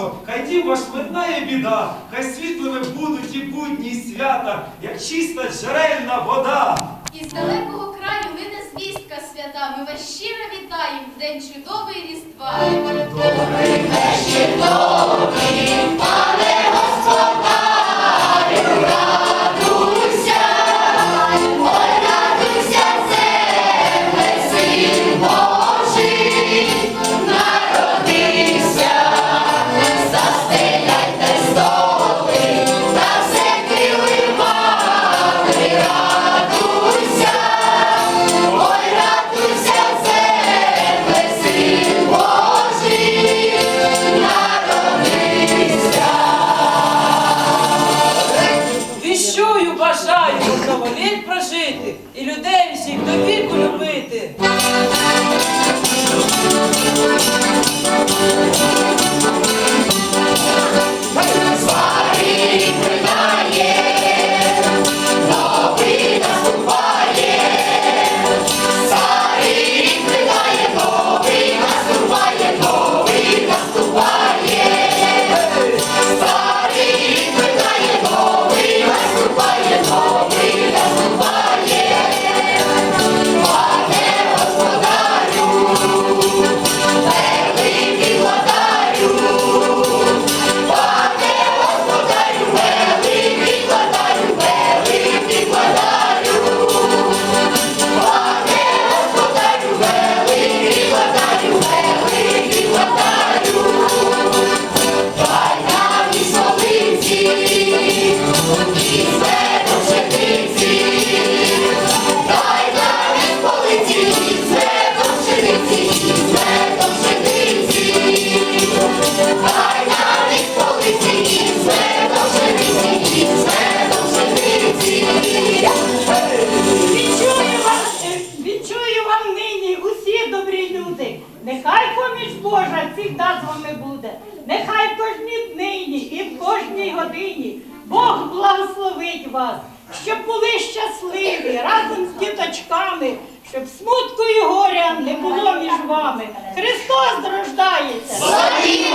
свято, хай дім ваш минає біда, хай світлими будуть і будні і свята, як чиста джерельна вода. Із далекого краю лине звістка свята. Ми вас щиро вітаємо в день чудовий Різдва. Віщую, Нехай поміч Божа завжди з вами буде. Нехай в кожній днині і в кожній годині Бог благословить вас, щоб були щасливі разом з діточками, щоб смутку і горя не було між вами. Христос рождається! Нехай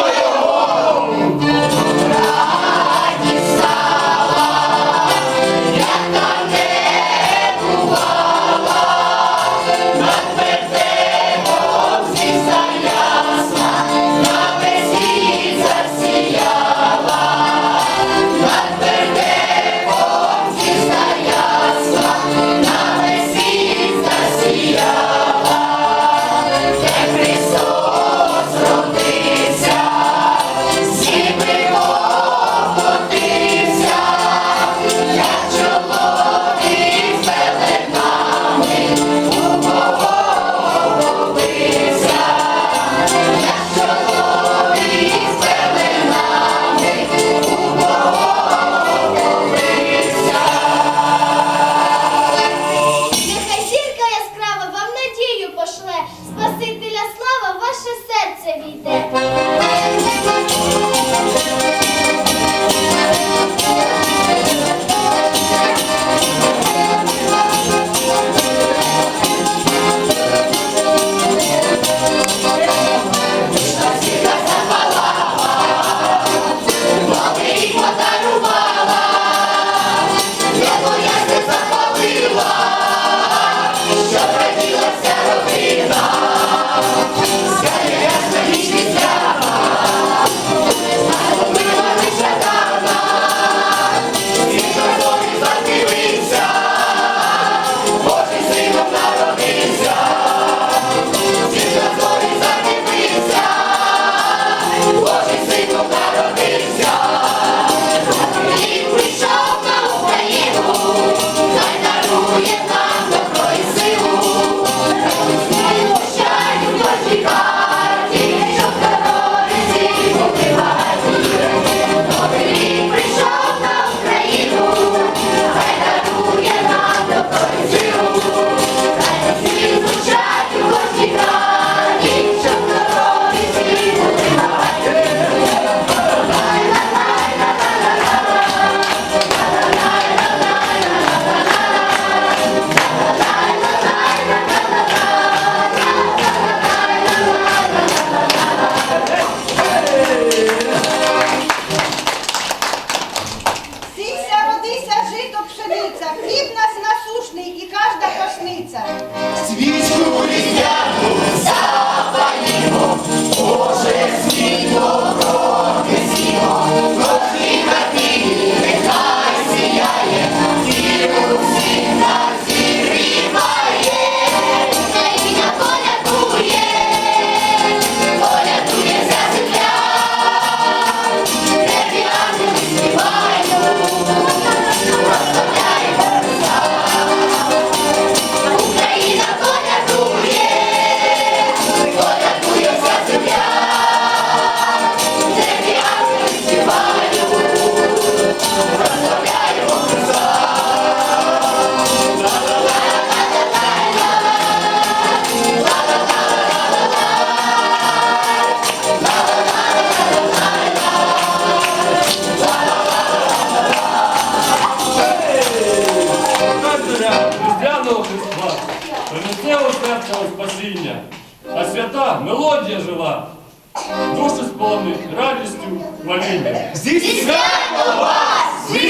se vide мелодія жива, душу сповнить радістю, маління. Зі святом вас! Зі